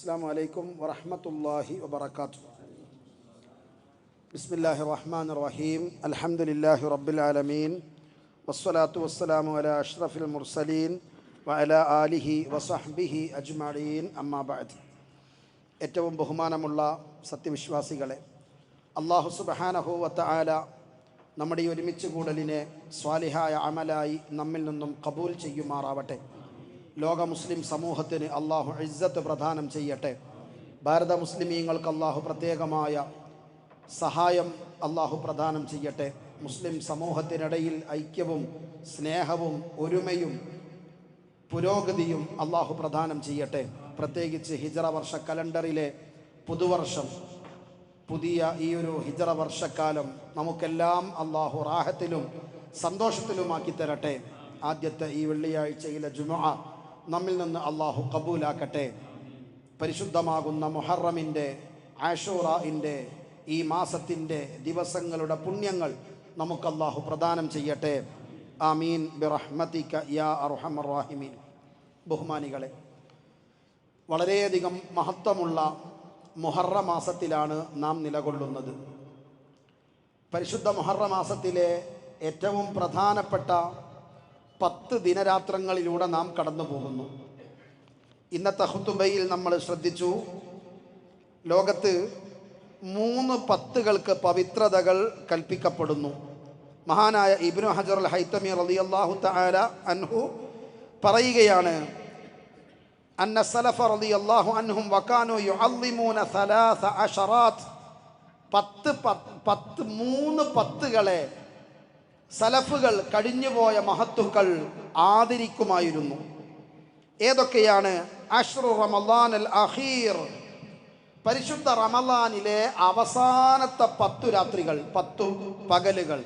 അസ്സാം വലൈക്കും വറഹമത്തല്ലാഹി വബർക്കാത്തു ബിസ്മില്ലാഹി റഹ്മാൻ റഹീം. അലഹമുല്ലാഹി റബ്ബുലാലമീൻ വസ്സലാത്തു വസ്സലാമു അല അഷ്റഫിൽ മുർസലീൻ വഅല ആലിഹി വസഹ്ബിഹി അജ്മീൻ അമ്മാബാദ് ഏറ്റവും ബഹുമാനമുള്ള സത്യവിശ്വാസികളെ അള്ളാഹു സുബഹാനഹുവത്ത ആല നമ്മുടെ ഈ ഒരുമിച്ച് കൂടലിനെ സ്വാലിഹായ അമലായി നമ്മിൽ നിന്നും കബൂൽ ചെയ്യുമാറാവട്ടെ. ലോക മുസ്ലിം സമൂഹത്തിന് അള്ളാഹു ഇജ്ജത്ത് പ്രദാനം ചെയ്യട്ടെ. ഭാരത മുസ്ലിമീങ്ങൾക്ക് അള്ളാഹു പ്രത്യേകമായ സഹായം അള്ളാഹു പ്രദാനം ചെയ്യട്ടെ. മുസ്ലിം സമൂഹത്തിനിടയിൽ ഐക്യവും സ്നേഹവും ഒരുമയും പുരോഗതിയും അള്ളാഹു പ്രദാനം ചെയ്യട്ടെ. പ്രത്യേകിച്ച് ഹിജറ വർഷ കലണ്ടറിലെ പുതുവർഷം പുതിയ ഈ ഒരു ഹിജറ വർഷക്കാലം നമുക്കെല്ലാം അള്ളാഹു റാഹത്തിലും സന്തോഷത്തിലുമാക്കി തരട്ടെ. ആദ്യത്തെ ഈ വെള്ളിയാഴ്ചയിലെ ജുമുഅ നമ്മിൽ നിന്ന് അള്ളാഹു കബൂലാക്കട്ടെ. പരിശുദ്ധമാകുന്ന മുഹറമിന്റെ ആഷോറിന്റെ ഈ മാസത്തിന്റെ ദിവസങ്ങളുടെ പുണ്യങ്ങൾ നമുക്ക് അള്ളാഹു പ്രദാനം ചെയ്യട്ടെ. ആമീൻ. ബിറഹ്മതിക യാ അർഹമർ ബഹുമാനികളെ വളരെയധികം മഹത്വമുള്ള മുഹറ മാസത്തിലാണ് നാം നിലകൊള്ളുന്നത്. പരിശുദ്ധ മുഹറ മാസത്തിലെ ഏറ്റവും പ്രധാനപ്പെട്ട പത്ത് ദിനരാത്രങ്ങളിലൂടെ നാം കടന്നു പോകുന്നു. ഇന്നത്തെ ഹുത്തുബയിൽ നമ്മൾ ശ്രദ്ധിച്ചു ലോകത്ത് മൂന്ന് പത്തുകൾക്ക് പവിത്രതകൾ കൽപ്പിക്കപ്പെടുന്നു. മഹാനായ ഇബ്നു ഹജർ അൽ ഹൈത്തമി റളിയല്ലാഹു തആല അൻഹു പറയുകയാണ് അന്ന സലഫ റളിയല്ലാഹു അൻഹും വകാനു യുഅല്ലിമൂന പത്ത് പത്ത് മൂന്ന് പത്തുകളെ സലഫുകൾ കഴിഞ്ഞുപോയ മഹത്തുക്കൾ ആദരിക്കുമായിരുന്നു. ഏതൊക്കെയാണ്? അഷ്റു റമദാൻ അൽ അഹീർ പരിശുദ്ധ റമദാനിലെ അവസാനത്തെ പത്തു രാത്രികൾ പത്തു പകലുകൾ.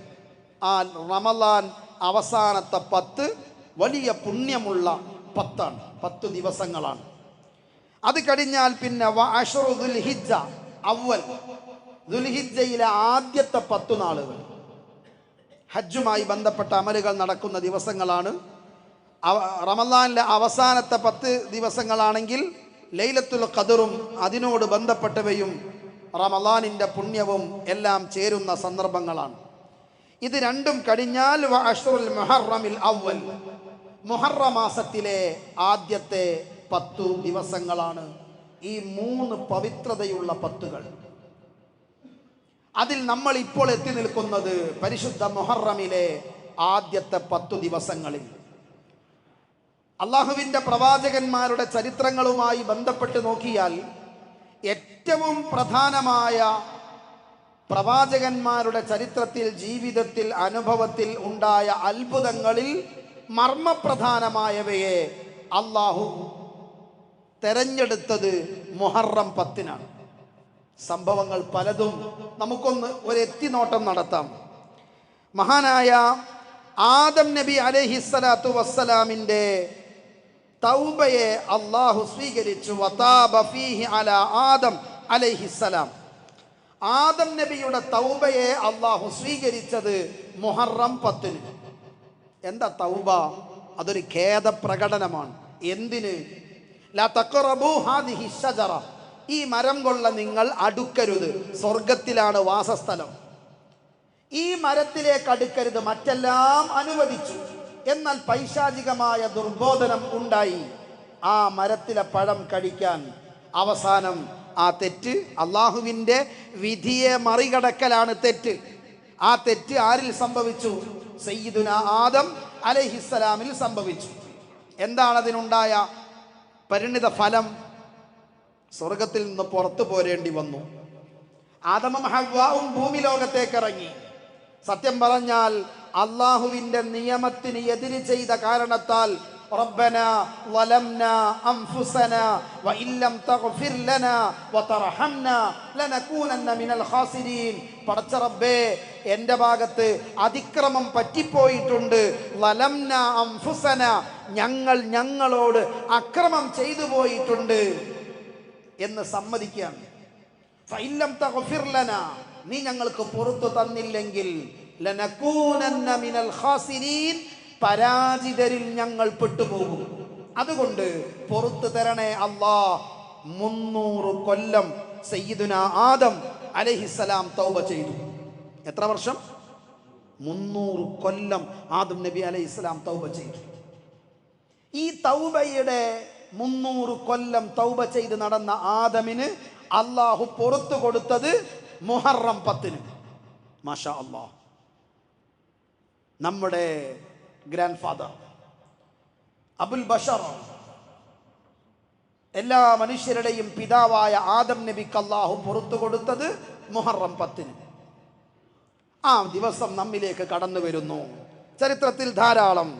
ആ റമദാൻ അവസാനത്തെ പത്ത് വലിയ പുണ്യമുള്ള പത്താണ് പത്ത് ദിവസങ്ങളാണ്. അത് കഴിഞ്ഞാൽ പിന്നെ അഷ്റു ദുൽഹിജ അവൽ ദുൽഹിജയിലെ ആദ്യത്തെ പത്തു നാളുകൾ. ഹജ്ജുമായി ബന്ധപ്പെട്ട അമലുകൾ നടക്കുന്ന ദിവസങ്ങളാണ്. റമദാനിലെ അവസാനത്തെ പത്ത് ദിവസങ്ങളാണെങ്കിൽ ലൈലത്തുൽ ഖദറും അതിനോട് ബന്ധപ്പെട്ടവയും റമദാനിന്റെ പുണ്യവും എല്ലാം ചേരുന്ന സന്ദർഭങ്ങളാണ്. ഇത് രണ്ടും കഴിഞ്ഞാൽ മുഹറമിൽ അവൽ മുഹറ മാസത്തിലെ ആദ്യത്തെ പത്തു ദിവസങ്ങളാണ്. ഈ മൂന്ന് പവിത്രതയുള്ള പത്തുകൾ. അതിൽ നമ്മൾ ഇപ്പോൾ എത്തി നിൽക്കുന്നത് പരിശുദ്ധ മൊഹറമിലെ ആദ്യത്തെ പത്തു ദിവസങ്ങളിൽ. അള്ളാഹുവിന്റെ പ്രവാചകന്മാരുടെ ചരിത്രങ്ങളുമായി ബന്ധപ്പെട്ട് നോക്കിയാൽ ഏറ്റവും പ്രധാനമായ പ്രവാചകന്മാരുടെ ചരിത്രത്തിൽ ജീവിതത്തിൽ അനുഭവത്തിൽ ഉണ്ടായ അത്ഭുതങ്ങളിൽ മർമ്മപ്രധാനമായവയെ അള്ളാഹു തെരഞ്ഞെടുത്തത് മുഹറം പത്തിനാണ്. സംഭവങ്ങൾ പലതും നമുക്കൊന്ന് ഒരു എത്തിനോട്ടം നടത്താം. മഹാനായ ആദം നബി അലഹിസ്സലാത്തു വസ്സലാമിന്റെ തൗബയെ അള്ളാഹു സ്വീകരിച്ചു. അല ആദം അലൈഹിസ്സലാം ആദം നബിയുടെ തൗബയെ അള്ളാഹു സ്വീകരിച്ചത് മുഹറം പത്തിന്. എന്താ തൗബ? അതൊരു ഖേദ പ്രകടനമാണ് എന്തിന്? ലാ തക്കറബു ഹാദിഹി ഷജറ ഈ മരം കൊള്ള നിങ്ങൾ അടുക്കരുത്. സ്വർഗത്തിലാണ് വാസസ്ഥലം. ഈ മരത്തിലേക്ക് അടുക്കരുത്. മറ്റെല്ലാം അനുവദിച്ചു. എന്നാൽ പൈശാചികമായ ദുർബോധനം ഉണ്ടായി. ആ മരത്തിലെ പഴം കഴിക്കാൻ അവസാനം ആ തെറ്റ് അള്ളാഹുവിന്റെ വിധിയെ മറികടക്കലാണ് തെറ്റ്. ആ തെറ്റ് ആരിൽ സംഭവിച്ചു? സയ്യിദുന ആദം അലഹിസ്സലാമിൽ സംഭവിച്ചു. എന്താണ് അതിനുണ്ടായ പരിണിത ഫലം? സ്വർഗത്തിൽ നിന്ന് പുറത്തു പോരേണ്ടി വന്നു ആദമും ഹവ്വാവും ഭൂമി ലോകത്തേക്ക് ഇറങ്ങി സത്യം പറഞ്ഞാൽ അള്ളാഹുവിന്റെ നിയമത്തിന് എതിര് ചെയ്ത കാരണത്താൽ ربنا ظلمنا أنفسنا وإن لم تغفر لنا وترحمنا لنكونن من الخاسرين പടച്ച റബ്ബേ എൻ്റെ ഭാഗത്ത് അതിക്രമം പറ്റിപ്പോയിട്ടുണ്ട് ലലംന അംഫുസന ഞങ്ങൾ ഞങ്ങളോട് അക്രമം ചെയ്തു പോയിട്ടുണ്ട് എന്ന് ലനാ, നീ ഞങ്ങൾക്ക് പുറത്തു തന്നില്ലെങ്കിൽ പരാജിതരിൽ ഞങ്ങൾ പെട്ടുപോകും. അതുകൊണ്ട് പുറത്തു തരണേ അള്ളാ മുന്നൂറ് കൊല്ലം സയ്യിദുന ആദം അലഹിസലാം തൗബ ചെയ്തു. എത്ര വർഷം? മുന്നൂറ് കൊല്ലം ആദം നബി അലൈഹി സ്വലാം തൗബ ചെയ്തു. ഈ തൗബയുടെ മുന്നൂറ് കൊല്ലം തൗബ ചെയ്ത് നടന്ന ആദമിന് അള്ളാഹു പുറത്തു കൊടുത്തത് മുഹറം പത്തിന്. മാഷാ അള്ളാഹ് നമ്മുടെ ഗ്രാൻഡ് ഫാദർ അബുൽ ബഷർ എല്ലാ മനുഷ്യരുടെയും പിതാവായ ആദം നബിക്ക് അള്ളാഹു പുറത്തു കൊടുത്തത് മുഹറം പത്തിന്. ആ ദിവസം നമ്മിലേക്ക് കടന്നു വരുന്നു. ചരിത്രത്തിൽ ധാരാളം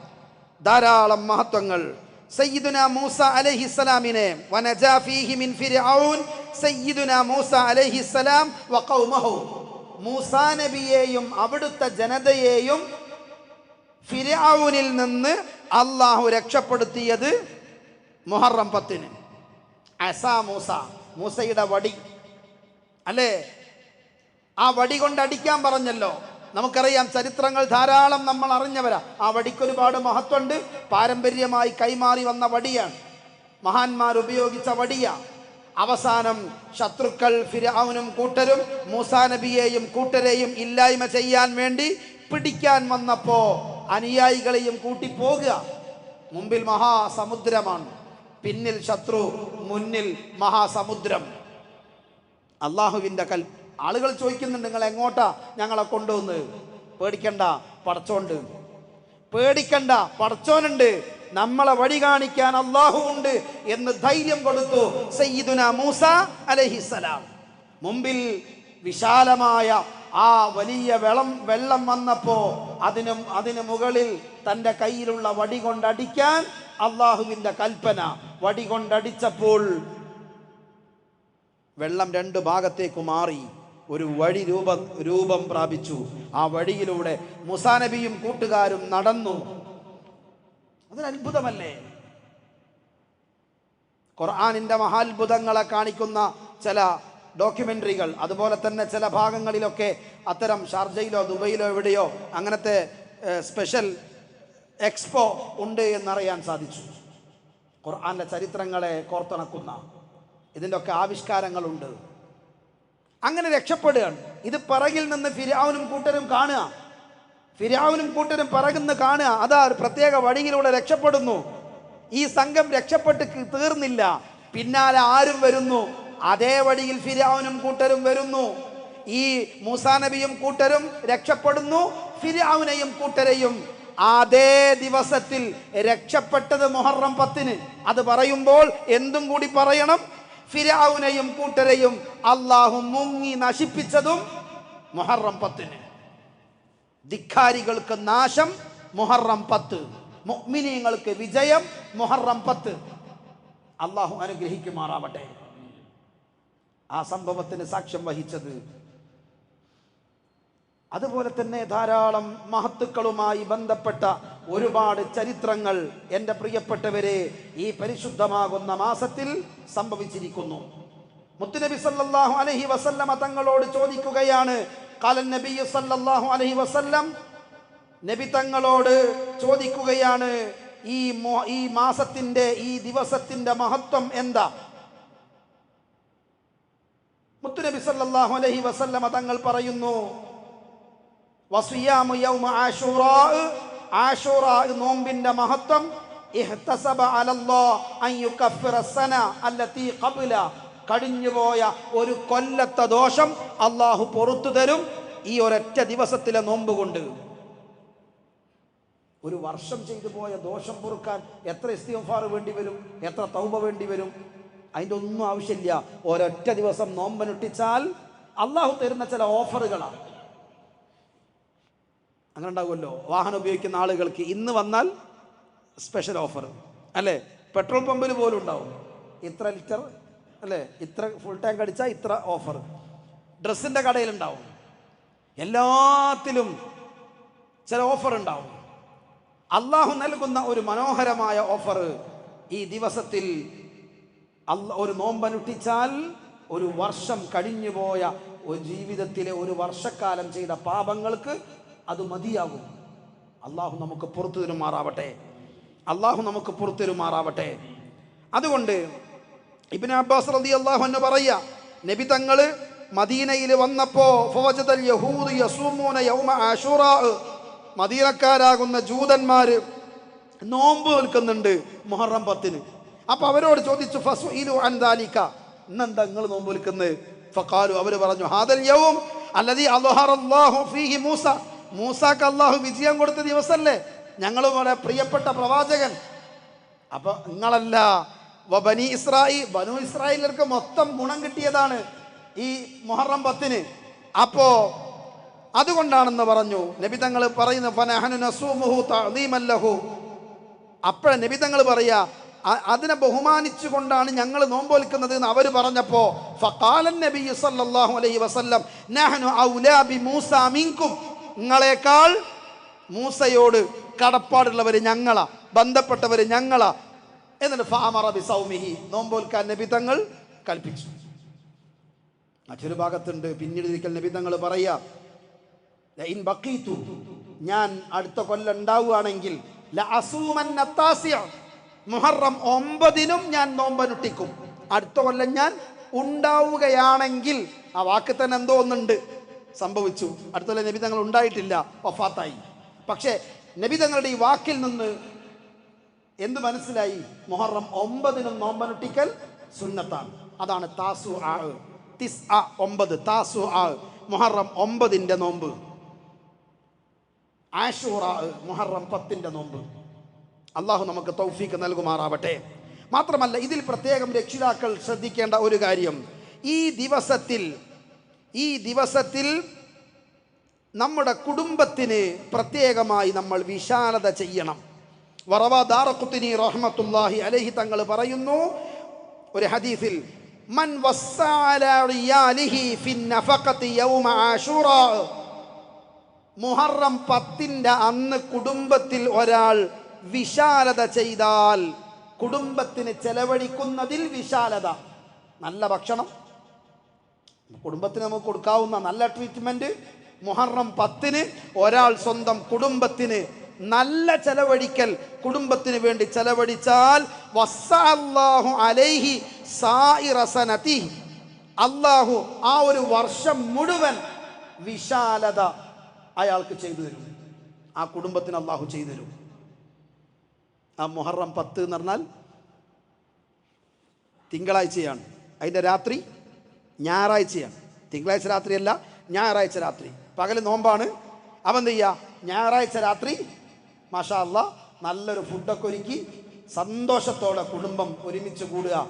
ധാരാളം മഹത്വങ്ങൾ സയ്യിദുന മൂസ അലൈഹിസ്സലാമിനെ വനജാഫീഹി മിൻ ഫിർഔൻ സയ്യിദുന മൂസ അലൈഹിസ്സലാം വഖൗമഹു മൂസ നബിയെയും അവിടുത്തെ ജനതയെയും ഫിർഔനിൽ നിന്ന് അള്ളാഹു രക്ഷപ്പെടുത്തിയത് മുഹറം പത്തിന്. അസാ മൂസ മൂസയുടെ വടി. അല്ലേ? ആ വടി കൊണ്ട് അടിക്കാൻ പറഞ്ഞല്ലോ. നമുക്കറിയാം ചരിത്രങ്ങൾ ധാരാളം നമ്മൾ അറിഞ്ഞവരാ. ആ വടിക്ക് ഒരുപാട് മഹത്വമുണ്ട് പാരമ്പര്യമായി കൈമാറി വന്ന വടിയാണ്. മഹാന്മാർ ഉപയോഗിച്ച വടിയ. അവസാനം ശത്രുക്കൾ ഫിരൗനും കൂട്ടരും മൂസാ നബിയെയും കൂട്ടരെയും ഇല്ലായ്മ ചെയ്യാൻ വേണ്ടി പിടിക്കാൻ വന്നപ്പോ അനുയായികളെയും കൂട്ടി പോകുക മുമ്പിൽ മഹാസമുദ്രമാണ്. പിന്നിൽ ശത്രു മുന്നിൽ മഹാസമുദ്രം. അള്ളാഹുവിന്റെ കൽ ആളുകൾ ചോദിക്കുന്നുണ്ട് നിങ്ങൾ എങ്ങോട്ടാ ഞങ്ങളെ കൊണ്ടുവന്ന്? പേടിക്കണ്ട പടച്ചോണ്ട് പേടിക്കണ്ട പടച്ചോനുണ്ട്. നമ്മളെ വഴി കാണിക്കാൻ അള്ളാഹു ഉണ്ട് എന്ന് ധൈര്യം കൊടുത്തു സയ്യിദുന മൂസ അലഹിസലാം മുമ്പിൽ വിശാലമായ ആ വലിയ വെള്ളം വെള്ളം വന്നപ്പോ അതിനും അതിനു മുകളിൽ തന്റെ കയ്യിലുള്ള വടി കൊണ്ടടിക്കാൻ അള്ളാഹുവിന്റെ കൽപ്പന. വടി കൊണ്ടടിച്ചപ്പോൾ വെള്ളം രണ്ട് ഭാഗത്തേക്ക് മാറി. ഒരു വഴി രൂപം രൂപം പ്രാപിച്ചു. ആ വഴിയിലൂടെ മുസാനബിയും കൂട്ടുകാരും നടന്നു. അതൊരു അത്ഭുതമല്ലേ? ഖുർആാനിന്റെ മഹാത്ഭുതങ്ങളെ കാണിക്കുന്ന ചില ഡോക്യുമെന്ററികൾ അതുപോലെ തന്നെ ചില ഭാഗങ്ങളിലൊക്കെ അത്തരം ഷാർജയിലോ ദുബൈയിലോ എവിടെയോ അങ്ങനത്തെ സ്പെഷ്യൽ എക്സ്പോ ഉണ്ട് എന്നറിയാൻ സാധിച്ചു. ഖുർആാന്റെ ചരിത്രങ്ങളെ കോർത്തിണക്കുന്ന ഇതിന്റെയൊക്കെ ആവിഷ്കാരങ്ങളുണ്ട്. അങ്ങനെ രക്ഷപ്പെടുകയാണ്. ഇത് പിറകിൽ നിന്ന് ഫിരാവിനും കൂട്ടരും കാണുക. ഫിരാവിനും കൂട്ടരും പിറകുന്ന് കാണുക. അതാ ഒരു പ്രത്യേക വഴിയിലൂടെ രക്ഷപ്പെടുന്നു. ഈ സംഘം രക്ഷപ്പെട്ട് തീർന്നില്ല. പിന്നാലെ ആരും വരുന്നു. അതേ വഴിയിൽ ഫിരാവിനും കൂട്ടരും വരുന്നു. ഈ മൂസാ നബിയും കൂട്ടരും രക്ഷപ്പെടുന്നു. ഫിരാവിനെയും കൂട്ടരെയും അതേ ദിവസത്തിൽ രക്ഷപ്പെട്ടത് മുഹറം പത്തിന്. അത് പറയുമ്പോൾ എന്തും കൂടി പറയണം. ഫിരാവുനെയും കൂട്ടരെയും അള്ളാഹു മുങ്ങി നശിപ്പിച്ചതും മുഹറം പത്തിന്. ധിക്കാരികൾക്ക് നാശം മുഹറം പത്ത്. മുഗ്മിനീങ്ങൾക്ക് വിജയം മുഹറം പത്ത്. അള്ളാഹു അനുഗ്രഹിക്കുമാറാവട്ടെ. ആ സംഭവത്തിന് സാക്ഷ്യം വഹിച്ചത് അതുപോലെ തന്നെ ധാരാളം മഹത്തുക്കളുമായി ബന്ധപ്പെട്ട ഒരുപാട് ചരിത്രങ്ങൾ എന്റെ പ്രിയപ്പെട്ടവരെ ഈ പരിശുദ്ധമാകുന്ന മാസത്തിൽ സംഭവിച്ചിരിക്കുന്നു. മുത്തുനബി സല്ലാഹു അലഹി വസല്ലമ തങ്ങളോട് ചോദിക്കുകയാണ് കാലൻ നബി സല്ലാഹു അലഹി വസല്ലം? നബി തങ്ങളോട് ചോദിക്കുകയാണ് ഈ ഈ മാസത്തിന്റെ ഈ ദിവസത്തിന്റെ മഹത്വം എന്താ? മുത്തുനബി സല്ലാഹു അലഹി വസല്ലമ തങ്ങൾ പറയുന്നു വസിയാമു യൗമ ആശൂറാ ആശൂറാ നോമ്പിന്റെ മഹത്വം. കഴിഞ്ഞുപോയ ഒരു കൊല്ലത്തെ ദോഷം അള്ളാഹു പുറത്തു തരും ഈ ഒരൊറ്റ ദിവസത്തിലെ നോമ്പ് കൊണ്ട്. ഒരു വർഷം ചെയ്തു പോയ ദോഷം പൊറുക്കാൻ എത്ര ഇസ്തിഫാർ വേണ്ടി വരും എത്ര തൗബ വേണ്ടി വരും? അതിന്റെ ഒന്നും ആവശ്യമില്ല. ഒരൊറ്റ ദിവസം നോമ്പനുട്ടിച്ചാൽ അള്ളാഹു തരുന്ന ചില ഓഫറുകളാണ്. അങ്ങനെ ഉണ്ടാകുമല്ലോ വാഹനം ഉപയോഗിക്കുന്ന ആളുകൾക്ക് ഇന്ന് വന്നാൽ സ്പെഷ്യൽ ഓഫർ അല്ലേ? പെട്രോൾ പമ്പിൽ പോലും ഉണ്ടാവും. ഇത്ര ലിറ്റർ അല്ലേ? ഇത്ര ഫുൾ ടാങ്ക് അടിച്ചാൽ ഇത്ര ഓഫർ ഡ്രസ്സിന്റെ കടയിലുണ്ടാവും എല്ലാത്തിലും ചില ഓഫർ ഉണ്ടാവും. അള്ളാഹു നൽകുന്ന ഒരു മനോഹരമായ ഓഫർ ഈ ദിവസത്തിൽ അല്ല ഒരു നോമ്പനുഷ്ഠിച്ചാൽ ഒരു വർഷം കഴിഞ്ഞുപോയ ഒരു ജീവിതത്തിലെ ഒരു വർഷക്കാലം ചെയ്ത പാപങ്ങൾക്ക് അത് മതിയാകും. അള്ളാഹു നമുക്ക് പുറത്തു തരുമാറാവട്ടെ. അള്ളാഹു നമുക്ക് പുറത്തു തരുമാറാവട്ടെ. അതുകൊണ്ട് ഇബിൻ അബ്ബാസ് റതി അള്ളാഹു എന്ന് പറയുക നബി തങ്ങൾ മദീനയിൽ വന്നപ്പോ മദീനക്കാരാകുന്ന ജൂതന്മാര് നോമ്പ് നിൽക്കുന്നുണ്ട് മുഹറം പത്തിന്. അപ്പൊ അവരോട് ചോദിച്ചു ഫസുഇലു ഇന്നെന്താ നിങ്ങൾ നോമ്പ് നിൽക്കുന്നത് ഫഖാലു അവർ പറഞ്ഞു ഹാദൽ യൗം അല്ലദീ അല്ലാഹു ഫീഹി മൂസ. മൂസാക്ക് അള്ളാഹു വിജയം കൊടുത്ത ദിവസമല്ലേ ഞങ്ങൾ പോലെ പ്രിയപ്പെട്ട പ്രവാചകൻ. അപ്പൊ നിങ്ങളല്ല ബനി ഇസ്രായി ബനു ഇസ്രായേലർക്ക് മൊത്തം ഗുണം കിട്ടിയതാണ് ഈ മുഹറം പത്തിന്. അപ്പോ അതുകൊണ്ടാണെന്ന് പറഞ്ഞു നബി തങ്ങൾ പറയുന്നു നബി തങ്ങൾ പറയാ അതിനെ അതിനെ ബഹുമാനിച്ചുകൊണ്ടാണ് ഞങ്ങൾ നോമ്പോൽക്കുന്നത് എന്ന് അവർ പറഞ്ഞപ്പോൾ നബി അലൈഹി വസല്ലം മൂസ നിങ്ങളെക്കാൾ മൂസയോട് കടപ്പാടുള്ളവർ ഞങ്ങളാ ബന്ധപ്പെട്ടവർ ഞങ്ങളാ. എന്നിട്ട് ഫാമറബി സൗമിഹി നോമ്പോൽക്കാൻ നബിതങ്ങൾ കൽപ്പിച്ചു. മറ്റൊരു ഭാഗത്തുണ്ട് പിന്നീട് ഇരിക്കൽ നബിതങ്ങൾ പറയാ ഞാൻ അടുത്ത കൊല്ലം ഉണ്ടാവുകയാണെങ്കിൽ മുഹറം ഒമ്പതിനും ഞാൻ നോമ്പനുട്ടിക്കും. അടുത്ത കൊല്ലം ഞാൻ ഉണ്ടാവുകയാണെങ്കിൽ ആ വാക്ക് തന്നെ എന്തോ ഒന്നുണ്ട്. സംഭവിച്ചു. അടുത്തുള്ള നബി തങ്ങൾ ഉണ്ടായിട്ടില്ല വഫാത്തായി. പക്ഷേ നബി തങ്ങളുടെ ഈ വാക്കിൽ നിന്ന് എന്ത് മനസ്സിലായി? മൊഹറം ഒമ്പതിനും നോമ്പനൊട്ടിക്കൽ സുന്നത്താണ്. അതാണ് താസു ആ തിസ് ആ ഒമ്പത് താസു ആ മുഹറം ഒമ്പതിന്റെ നോമ്പ്. ആഷൂറ മുഹറം പത്തിന്റെ നോമ്പ്. അള്ളാഹു നമുക്ക് തൗഫീക്ക് നൽകുമാറാവട്ടെ. മാത്രമല്ല ഇതിൽ പ്രത്യേകം രക്ഷിതാക്കൾ ശ്രദ്ധിക്കേണ്ട ഒരു കാര്യം. ഈ ദിവസത്തിൽ ഈ ദിവസത്തിൽ നമ്മുടെ കുടുംബത്തിന് പ്രത്യേകമായി നമ്മൾ വിശാലത ചെയ്യണം. വറവ ദാറഖുത്തിനി റഹ്മത്തുല്ലാഹി അലഹി തങ്ങൾ പറയുന്നു ഒരു ഹദീസിൽ മൻ മുഹറം പത്തിന്റെ അന്ന് കുടുംബത്തിൽ ഒരാൾ വിശാലത ചെയ്താൽ കുടുംബത്തിന് ചെലവഴിക്കുന്നതിൽ വിശാലത. നല്ല ഭക്ഷണം കുടുംബത്തിന് നമുക്ക് കൊടുക്കാവുന്ന നല്ല ട്രീറ്റ്മെന്റ് മുഹറം പത്തിന് ഒരാൾ സ്വന്തം കുടുംബത്തിന് നല്ല ചെലവഴിക്കൽ. കുടുംബത്തിന് വേണ്ടി ചെലവഴിച്ചാൽ വസ്സാഹു അലൈഹി സായിറ സനതി അള്ളാഹു ആ ഒരു വർഷം മുഴുവൻ വിശാലത അയാൾക്ക് ചെയ്തു തരും. ആ കുടുംബത്തിന് അള്ളാഹു ചെയ്തു തരും. ആ മുഹറം പത്ത് എന്ന് പറഞ്ഞാൽ തിങ്കളാഴ്ചയാണ്. അതിന്റെ രാത്രി ഞായറാഴ്ചയാണ്. തിങ്കളാഴ്ച രാത്രിയല്ല ഞായറാഴ്ച രാത്രി. പകൽ നോമ്പാണ്. അവൻ എന്ത് ചെയ്യുക ഞായറാഴ്ച രാത്രി മാഷാ നല്ലൊരു ഫുഡൊക്കെ ഒരുക്കി സന്തോഷത്തോടെ കുടുംബം ഒരുമിച്ച് കൂടുക.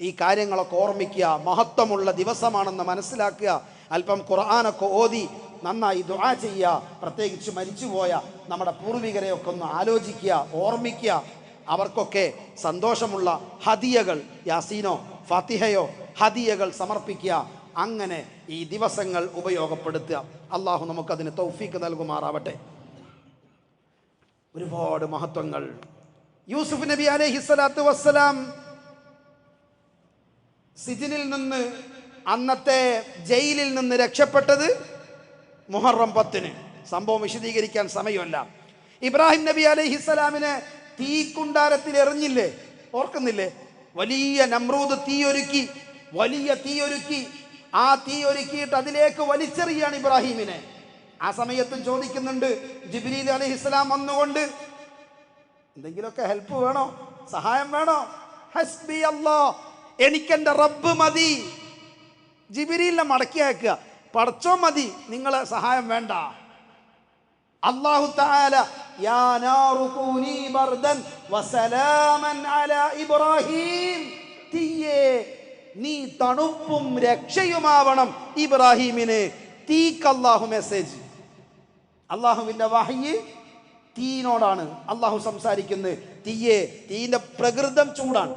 ഈ കാര്യങ്ങളൊക്കെ ഓർമ്മിക്കുക. മഹത്വമുള്ള ദിവസമാണെന്ന് മനസ്സിലാക്കുക. അല്പം ഖുർആാനൊക്കെ ഓതി നന്നായി ദുആ ചെയ്യുക. പ്രത്യേകിച്ച് മരിച്ചുപോയ നമ്മുടെ പൂർവികരെയൊക്കെ ഒന്ന് ആലോചിക്കുക ഓർമ്മിക്കുക. അവർക്കൊക്കെ സന്തോഷമുള്ള ഹദിയകൾ. യാസീനോ ഫാത്തിഹയോ ഹദിയകൾ സമർപ്പിക്കുക. അങ്ങനെ ഈ ദിവസങ്ങൾ ഉപയോഗപ്പെടുത്തുക. അള്ളാഹു നമുക്കതിന് തൗഫീക്ക് നൽകുമാറാവട്ടെ. ഒരുപാട് മഹത്വങ്ങൾ. യൂസുഫ് നബി അലൈഹി സ്വലാത്തു വസ്സലാം സിജിനിൽ നിന്ന് അന്നത്തെ ജയിലിൽ നിന്ന് രക്ഷപ്പെട്ടത് മുഹറം പത്തിന്. സംഭവം വിശദീകരിക്കാൻ സമയമല്ല. ഇബ്രാഹിം നബി അലൈഹിസ്സലാമിനെ തീക്കുണ്ടാരത്തിൽ എറിഞ്ഞില്ലേ? ഓർക്കുന്നില്ലേ? വലിയ നമ്രൂദ് തീയൊരുക്കി വലിയ തീയൊരുക്കി. ആ തീ ഒരുക്കിയിട്ട് അതിലേക്ക് വലിച്ചെറിയാണ് ഇബ്രാഹിമിനെ. ആ സമയത്തും ചോദിക്കുന്നുണ്ട് ജിബിലീൽ അലി ഇസ്ലാം വന്നുകൊണ്ട് എന്തെങ്കിലുമൊക്കെ ഹെൽപ്പ് വേണോ? സഹായം വേണോ? ഹസ്ബി അല്ലോ എനിക്കെന്റെ റബ്ബ് മതി. ജിബിരിലിനെ മടക്കി അയക്കുക. പടച്ചോ മതി നിങ്ങളെ സഹായം വേണ്ട. അള്ളാഹു തആല യാ نار كوني ബർദൻ വസലാമൻ അലാ ഇബ്രാഹിം. تيه നീ തണുപ്പും രക്ഷയുമാവണം ഇബ്രാഹിമിന്. തീക്ക് അല്ലാഹു മെസ്സേജ് അള്ളാഹുവിന്റെ വഹയ്യ് തീനോടാണ് അള്ളാഹു സംസാരിക്കുന്നത് തീയെ തീന്റെ പ്രകൃതം ചൂടാണ്.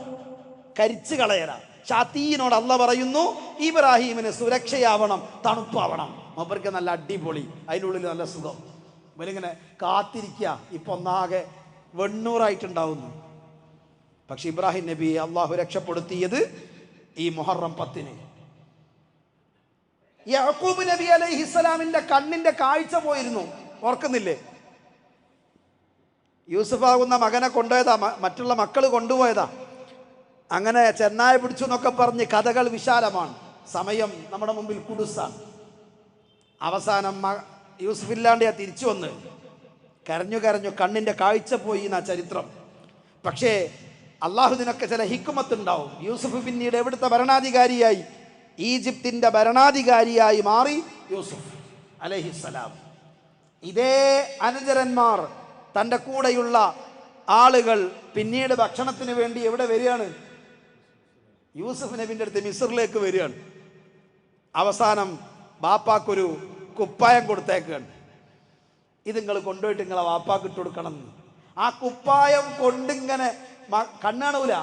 കരിച്ചു കളയല. പക്ഷെ ആ തീയിനോട് അല്ല പറയുന്നു ഇബ്രാഹീമിന് സുരക്ഷയാവണം തണുപ്പാവണം. മൂപ്പർക്ക് നല്ല അടിപൊളി അതിനുള്ളിൽ നല്ല സുഖം. ഇവരിങ്ങനെ കാത്തിരിക്കുക ഇപ്പൊ ഒന്നാകെ വെണ്ണൂറായിട്ടുണ്ടാവുന്നു. പക്ഷെ ഇബ്രാഹിം നബി അള്ളാഹു രക്ഷപ്പെടുത്തിയത് ഈ മുഹറം പത്തിന്. യാക്കൂബ് നബി അലൈഹിസ്സലാമിന്റെ കണ്ണിന്റെ കാഴ്ച പോയിരുന്നു. ഓർക്കുന്നില്ലേ? യൂസുഫ് ആകുന്ന മകനെ കൊണ്ടുപോയതാ മറ്റുള്ള മക്കൾ കൊണ്ടുപോയതാ. അങ്ങനെ ചെന്നായ പിടിച്ചു എന്നൊക്കെ പറഞ്ഞ് കഥകൾ വിശാലമാണ്. സമയം നമ്മുടെ മുമ്പിൽ കുടുസാണ്. അവസാനം യൂസുഫില്ലാണ്ടിയ തിരിച്ചു വന്ന്. കരഞ്ഞു കരഞ്ഞു കണ്ണിന്റെ കാഴ്ച പോയി എന്നാ ചരിത്രം. പക്ഷേ അള്ളാഹുദിനൊക്കെ ചില ഹിക്കുമത്തുണ്ടാവും യൂസുഫ് പിന്നീട് എവിടുത്തെ ഭരണാധികാരിയായി? ഈജിപ്തിന്റെ ഭരണാധികാരിയായി മാറി യൂസുഫ് അലഹിസ്സലാം ഇതേ അനുചരന്മാർ തന്റെ കൂടെയുള്ള ആളുകൾ പിന്നീട് ഭക്ഷണത്തിന് വേണ്ടി എവിടെ വരികയാണ്? യൂസുഫ് നബിന്റെ അടുത്ത് മിസറിലേക്ക് വരികയാണ്. അവസാനം ബാപ്പാക്കൊരു കുപ്പായം കൊടുത്തേക്കാണ്. ഇത് നിങ്ങൾ കൊണ്ടുപോയിട്ട് നിങ്ങളെ വാപ്പാക്ക് ഇട്ട് കൊടുക്കണം. ആ കുപ്പായം കൊണ്ടിങ്ങനെ കണ്ണാണൂല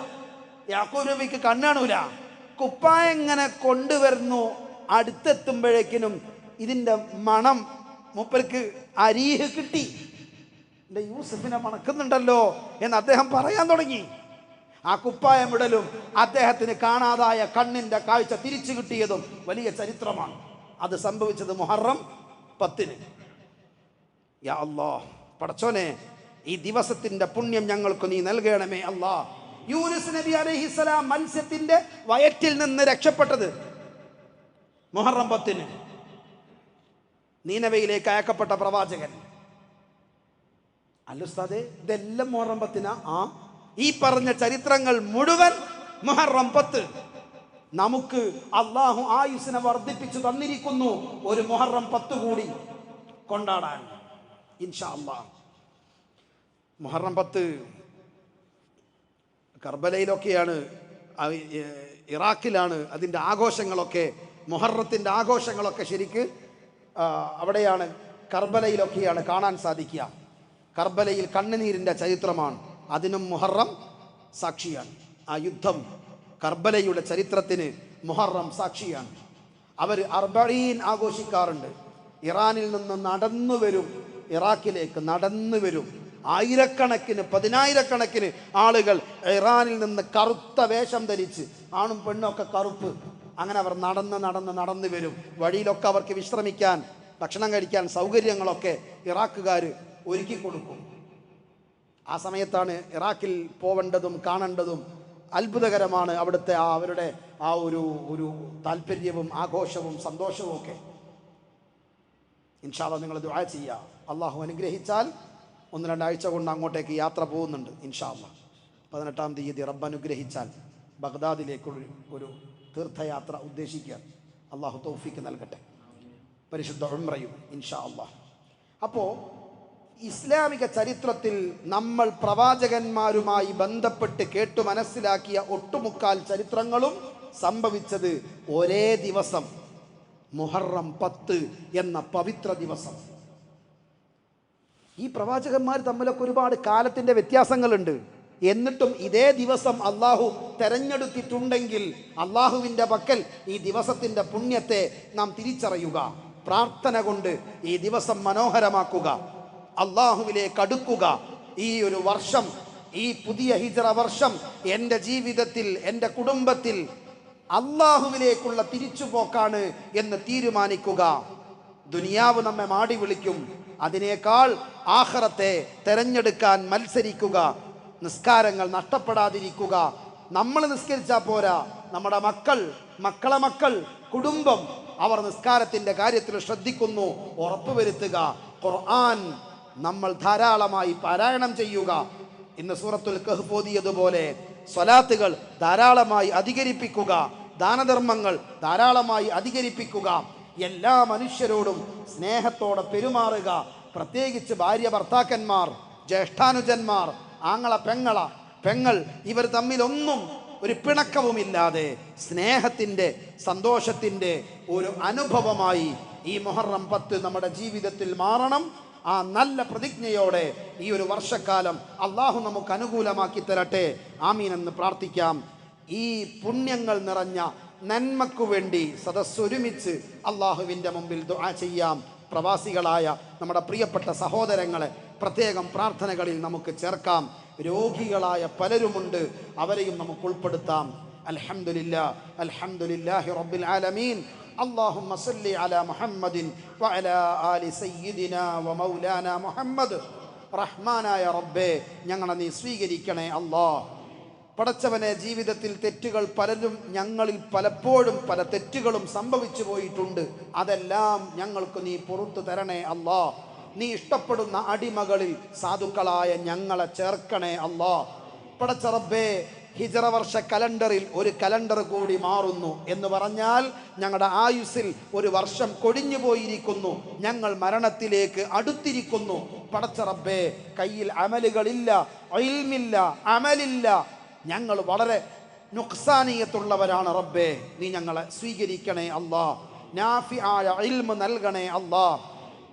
യാക്കൂബ് കണ്ണാണൂല കുപ്പായം ഇങ്ങനെ കൊണ്ടുവരുന്നു. അടുത്തെത്തുമ്പോഴേക്കിനും ഇതിന്റെ മണം മൂപ്പർക്ക് അരീഹ് കിട്ടി. എന്റെ യൂസഫിനെ മണക്കുന്നുണ്ടല്ലോ എന്ന് അദ്ദേഹം പറയാൻ തുടങ്ങി. ആ കുപ്പായം ഇടലും അദ്ദേഹത്തിന് കാണാതായ കണ്ണിന്റെ കാഴ്ച തിരിച്ചു കിട്ടിയതും വലിയ ചരിത്രമാണ്. അത് സംഭവിച്ചത് മുഹറം പത്തിന്. യാ അല്ലാ പടച്ചോനെ ഈ ദിവസത്തിന്റെ പുണ്യം ഞങ്ങൾക്ക് നീ നൽകണമേ അല്ലാ യൂനുസ് നബി അലഹിസ്സലാം മത്സ്യത്തിന്റെ വയറ്റിൽ നിന്ന് രക്ഷപ്പെട്ടത് മുഹറം പത്തിന്. നീനവയിലേക്ക് അയക്കപ്പെട്ട പ്രവാചകൻ. അല്ലുസ്താദെ ഇതെല്ലാം മുഹറം പത്തിന? ആ ഈ പറഞ്ഞ ചരിത്രങ്ങൾ മുഴുവൻ മുഹറം പത്ത്. നമുക്ക് അള്ളാഹു ആയുസിനെ വർദ്ധിപ്പിച്ചു തന്നിരിക്കുന്നു. ഒരു മുഹറം പത്ത് കൂടി കൊണ്ടാടാൻ. ഇൻഷാ അള്ളാഹ് മുഹറം പത്ത് കർബലയിലൊക്കെയാണ് ഇറാഖിലാണ് അതിന്റെ ആഘോഷങ്ങളൊക്കെ മുഹറത്തിന്റെ ആഘോഷങ്ങളൊക്കെ ശരിക്ക് അവിടെയാണ് കർബലയിലൊക്കെയാണ് കാണാൻ സാധിക്കുക. കർബലയിൽ കണ്ണുനീരിന്റെ ചരിത്രമാണ്. അതിനും മുഹറം സാക്ഷിയാണ്. ആ യുദ്ധം കർബലയുടെ ചരിത്രത്തിന് മുഹറം സാക്ഷിയാണ്. അവർ അർബീൻ ആഘോഷിക്കാറുണ്ട്. ഇറാനിൽ നിന്ന് നടന്നു വരും ഇറാഖിലേക്ക് നടന്നു വരും. ആയിരക്കണക്കിന് പതിനായിരക്കണക്കിന് ആളുകൾ ഇറാനിൽ നിന്ന് കറുത്ത വേഷം ധരിച്ച് ആണും പെണ്ണും ഒക്കെ കറുപ്പ്. അങ്ങനെ അവർ നടന്ന് നടന്ന് നടന്നു വരും. വഴിയിലൊക്കെ അവർക്ക് വിശ്രമിക്കാൻ ഭക്ഷണം കഴിക്കാൻ സൗകര്യങ്ങളൊക്കെ ഇറാഖുകാർ ഒരുക്കി കൊടുക്കും. ആ സമയത്താണ് ഇറാഖിൽ പോവേണ്ടതും കാണേണ്ടതും അത്ഭുതകരമാണ് അവിടുത്തെ ആ അവരുടെ ആ ഒരു ഒരു താല്പര്യവും ആഘോഷവും സന്തോഷവും ഒക്കെ. ഇൻഷാല്ല നിങ്ങൾ ദുആ ചെയ്യുക അള്ളാഹു അനുഗ്രഹിച്ചാൽ ഒന്ന് രണ്ടാഴ്ച കൊണ്ട് അങ്ങോട്ടേക്ക് യാത്ര പോകുന്നുണ്ട് ഇൻഷാല്ല പതിനെട്ടാം തീയതി റബ്ബ് അനുഗ്രഹിച്ചാൽ ബഗ്ദാദിലേക്കൊരു ഒരു തീർത്ഥയാത്ര ഉദ്ദേശിക്കുക. അള്ളാഹു തൗഫീക്ക് നൽകട്ടെ. പരിശുദ്ധ ഉംറയും ഇൻഷാ അള്ളാഹ് അപ്പോൾ ഇസ്ലാമിക ചരിത്രത്തിൽ നമ്മൾ പ്രവാചകന്മാരുമായി ബന്ധപ്പെട്ട് കേട്ടു മനസ്സിലാക്കിയ ഒട്ടുമുക്കാൽ ചരിത്രങ്ങളും സംഭവിച്ചത് ഒരേ ദിവസം മുഹറം പത്ത് എന്ന പവിത്ര ദിവസം. ഈ പ്രവാചകന്മാർ തമ്മിലൊക്കെ ഒരുപാട് കാലത്തിന്റെ വ്യത്യാസങ്ങളുണ്ട്. എന്നിട്ടും ഇതേ ദിവസം അള്ളാഹു തെരഞ്ഞെടുത്തിട്ടുണ്ടെങ്കിൽ അള്ളാഹുവിന്റെ പക്കൽ ഈ ദിവസത്തിന്റെ പുണ്യത്തെ നാം തിരിച്ചറിയുക. പ്രാർത്ഥന കൊണ്ട് ഈ ദിവസം മനോഹരമാക്കുക. അള്ളാഹുവിലേക്ക് അടുക്കുക. ഈ ഒരു വർഷം ഈ പുതിയ ഹിജറ വർഷം എന്റെ ജീവിതത്തിൽ എന്റെ കുടുംബത്തിൽ അള്ളാഹുവിലേക്കുള്ള തിരിച്ചുപോക്കാണ് എന്ന് തീരുമാനിക്കുക. ദുനിയാവ് നമ്മെ മാടി വിളിക്കും. അതിനേക്കാൾ ആഹ്റത്തെ തെരഞ്ഞെടുക്കാൻ മത്സരിക്കുക. നിസ്കാരങ്ങൾ നഷ്ടപ്പെടാതിരിക്കുക. നമ്മൾ നിസ്കരിച്ചാൽ പോരാ. നമ്മുടെ മക്കൾ മക്കളെ മക്കൾ കുടുംബം അവർ നിസ്കാരത്തിന്റെ കാര്യത്തിൽ ശ്രദ്ധിക്കുന്നു. ഉറപ്പുവരുത്തുക. ഖുർആൻ നമ്മൾ ധാരാളമായി പാരായണം ചെയ്യുക. ഇന്ന് സൂറത്തുൽ കഹ് പോതിയതുപോലെ സ്വലാത്തുകൾ ധാരാളമായി അധികരിപ്പിക്കുക. ദാനധർമ്മങ്ങൾ ധാരാളമായി അധികരിപ്പിക്കുക. എല്ലാ മനുഷ്യരോടും സ്നേഹത്തോടെ പെരുമാറുക. പ്രത്യേകിച്ച് ഭാര്യ ഭർത്താക്കന്മാർ ജ്യേഷ്ഠാനുജന്മാർ ആങ്ങള പെങ്ങള പെങ്ങൾ ഇവർ തമ്മിലൊന്നും ഒരു പിണക്കവുമില്ലാതെ സ്നേഹത്തിന്റെ സന്തോഷത്തിന്റെ ഒരു അനുഭവമായി ഈ മൊഹറം പത്ത് നമ്മുടെ ജീവിതത്തിൽ മാറണം. ആ നല്ല പ്രതിജ്ഞയോടെ ഈ ഒരു വർഷക്കാലം അള്ളാഹു നമുക്ക് അനുകൂലമാക്കി തരട്ടെ. ആമീൻ എന്ന് പ്രാർത്ഥിക്കാം. ഈ പുണ്യങ്ങൾ നിറഞ്ഞ നന്മക്കു വേണ്ടി സദസ്സൊരുമിച്ച് അള്ളാഹുവിന്റെ മുമ്പിൽ ദുആ ചെയ്യാം. പ്രവാസികളായ നമ്മുടെ പ്രിയപ്പെട്ട സഹോദരങ്ങളെ പ്രത്യേകം പ്രാർത്ഥനകളിൽ നമുക്ക് ചേർക്കാം. രോഗികളായ പലരുമുണ്ട്. അവരെയും നമുക്ക് ഉൾപ്പെടുത്താം. അൽഹംദുലില്ലാ അൽഹംദുലില്ലാഹി റബ്ബിൽ ആലമീൻ. اللهم صل على محمد وعلى آل سيدنا ومولانا محمد റഹ്മാനായ റബ്ബേ ഞങ്ങളെ നീ സ്വീകരിക്കണേ അല്ലാ പടച്ചവനെ ജീവിതത്തിൽ തെറ്റുകൾ പലരും ഞങ്ങളിൽ പലപ്പോഴും പല തെറ്റുകളും സംഭവിച്ചു പോയിട്ടുണ്ട് അതെല്ലാം ഞങ്ങൾക്ക് നീ പുറത്തു തരണേ അല്ലാ നീ ഇഷ്ടപ്പെടുന്ന അടിമകളിൽ സാധുക്കളായ ഞങ്ങളെ ചേർക്കണേ അല്ലാ പടച്ചറബേ ഹിജറ വർഷ കലണ്ടറിൽ ഒരു കലണ്ടർ കൂടി മാറുന്നു എന്ന് പറഞ്ഞാൽ ഞങ്ങളുടെ ആയുസ്സിൽ ഒരു വർഷം കൊടിഞ്ഞു പോയിരിക്കുന്നു. ഞങ്ങൾ മരണത്തിലേക്ക് അടുത്തിരിക്കുന്നു. പടച്ചറബേ കയ്യിൽ അമലുകളില്ല ഒയിൽമില്ല അമലില്ല. ഞങ്ങൾ വളരെ നുക്സാനീയത്തുള്ളവരാണ് റബ്ബേ. നീ ഞങ്ങളെ സ്വീകരിക്കണേ അല്ലാ. നാഫി ആയ ഇൽമ് നൽകണേ അല്ലാ.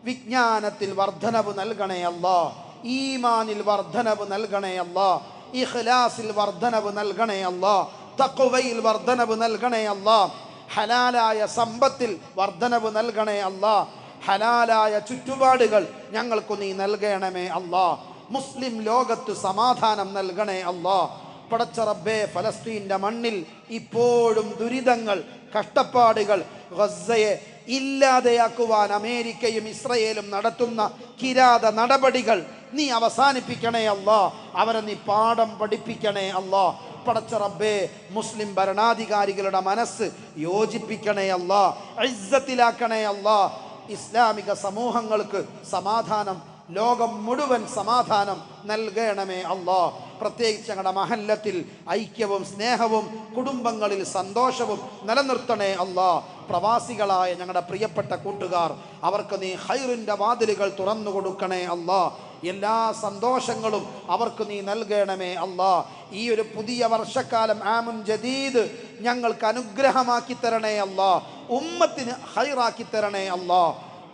വിജ്ഞാനത്തിൽ വർധനവ് നൽകണേ അല്ലാ. ഈമാനിൽ വർധനവ് നൽകണേ അല്ലാ. ഇഖ്ലാസിൽ വർധനവ് നൽകണേ അല്ലാ. തഖ്വയിൽ വർധനവ് നൽകണേ അല്ലാ. ഹലാലായ സമ്പത്തിൽ വർധനവ് നൽകണേ അല്ലാ. ഹലാലായ ചുറ്റുപാടുകൾ ഞങ്ങൾക്ക് നീ നൽകണമേ അല്ലാ. മുസ്ലിം ലോകത്ത് സമാധാനം നൽകണേ അല്ലാ. പടച്ച റബ്ബേ ഫലസ്തീന്റെ മണ്ണിൽ ഇപ്പോഴും ദുരിതങ്ങൾ കഷ്ടപ്പാടുകൾ ഗസയെ ഇല്ലാതെയാക്കുവാൻ അമേരിക്കയും ഇസ്രയേലും നടത്തുന്ന കിരാത നടപടികൾ നീ അവസാനിപ്പിക്കണേ അല്ലോ. അവരെ നീ പാഠം പഠിപ്പിക്കണേ അല്ലോ. പടച്ച റബ്ബേ മുസ്ലിം ഭരണാധികാരികളുടെ മനസ്സ് യോജിപ്പിക്കണേ അല്ലോ. ഇസ്സത്തിലാക്കണേ അല്ലോ. ഇസ്ലാമിക സമൂഹങ്ങൾക്ക് സമാധാനം ലോകം മുഴുവൻ സമാധാനം നൽകണമേ അല്ലാ. പ്രത്യേകിച്ച് ഞങ്ങളുടെ മഹല്ലത്തിൽ ഐക്യവും സ്നേഹവും കുടുംബങ്ങളിൽ സന്തോഷവും നിലനിർത്തണേ അല്ലാ. പ്രവാസികളായ ഞങ്ങളുടെ പ്രിയപ്പെട്ട കൂട്ടുകാർ അവർക്ക് നീ ഹൈറിന്റെ വാതിലുകൾ തുറന്നു കൊടുക്കണേ അല്ലാ. എല്ലാ സന്തോഷങ്ങളും അവർക്ക് നീ നൽകണമേ അല്ലാ. ഈ ഒരു പുതിയ വർഷക്കാലം ആമുൻ ജദീദ് ഞങ്ങൾക്ക് അനുഗ്രഹമാക്കി തരണേ അല്ലാ. ഉമ്മത്തിന് ഹൈറാക്കി തരണേ അല്ലാ.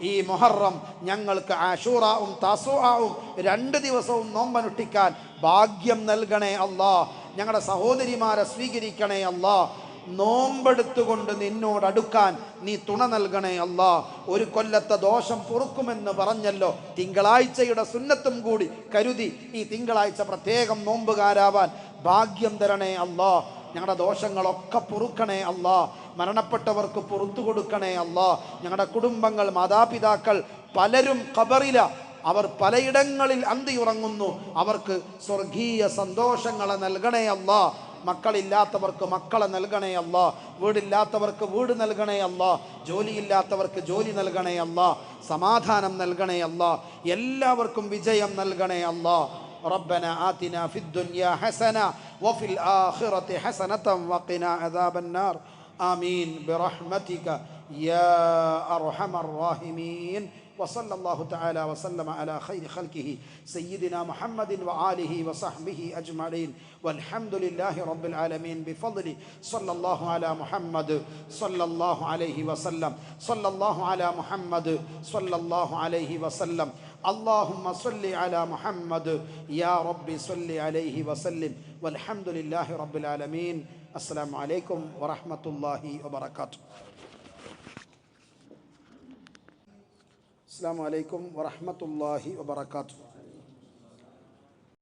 ഈ മൊഹറം ഞങ്ങൾക്ക് ആഷൂറാവും താസുആവും. രണ്ട് ദിവസവും നോമ്പനുഷ്ഠിക്കാൻ ഭാഗ്യം നൽകണേ അല്ലാ. ഞങ്ങളുടെ സഹോദരിമാരെ സ്വീകരിക്കണേ അല്ലാ. നോമ്പെടുത്തുകൊണ്ട് നിന്നോട് അടുക്കാൻ നീ തുണ നൽകണേ അല്ലാ. ഒരു കൊല്ലത്തെ ദോഷം പൊറുക്കുമെന്ന് പറഞ്ഞല്ലോ. തിങ്കളാഴ്ചയുടെ സുന്നത്തും കൂടി കരുതി ഈ തിങ്കളാഴ്ച പ്രത്യേകം നോമ്പുകാരാവാൻ ഭാഗ്യം തരണേ അല്ലാ. ഞങ്ങളുടെ ദോഷങ്ങളൊക്കെ പൊറുക്കണേ അല്ലാ. മരണപ്പെട്ടവർക്ക് പുറത്തു കൊടുക്കണേ അല്ലാ. ഞങ്ങളുടെ കുടുംബങ്ങൾ മാതാപിതാക്കൾ പലരും കബറില അവർ പലയിടങ്ങളിൽ അന്തി ഉറങ്ങുന്നു അവർക്ക് സ്വർഗീയ സന്തോഷങ്ങളെ നൽകണേ അല്ലാ. മക്കളില്ലാത്തവർക്ക് മക്കളെ നൽകണേ അല്ല. വീടില്ലാത്തവർക്ക് വീട് നൽകണേ അല്ല. ജോലിയില്ലാത്തവർക്ക് ജോലി നൽകണേ അല്ല. സമാധാനം നൽകണേ അല്ല. എല്ലാവർക്കും വിജയം നൽകണേ അല്ലാ. ربنا آتنا في الدنيا حسنة وفي الآخرة حسنة وقنا عذاب النار. آمين. برحمتك يا أرحم الراحمين. وصلى الله تعالى وسلم على خير خلقه سيدنا محمد وآله وصحبه أجمعين. والحمد لله رب العالمين. بفضل صلى الله على محمد صلى الله عليه وسلم. صلى الله على محمد صلى الله عليه وسلم. اللهم صل على محمد. يا رب صل عليه وسلم. والحمد لله رب العالمين. السلام عليكم ورحمة الله وبركاته. السلام عليكم ورحمة الله وبركاته.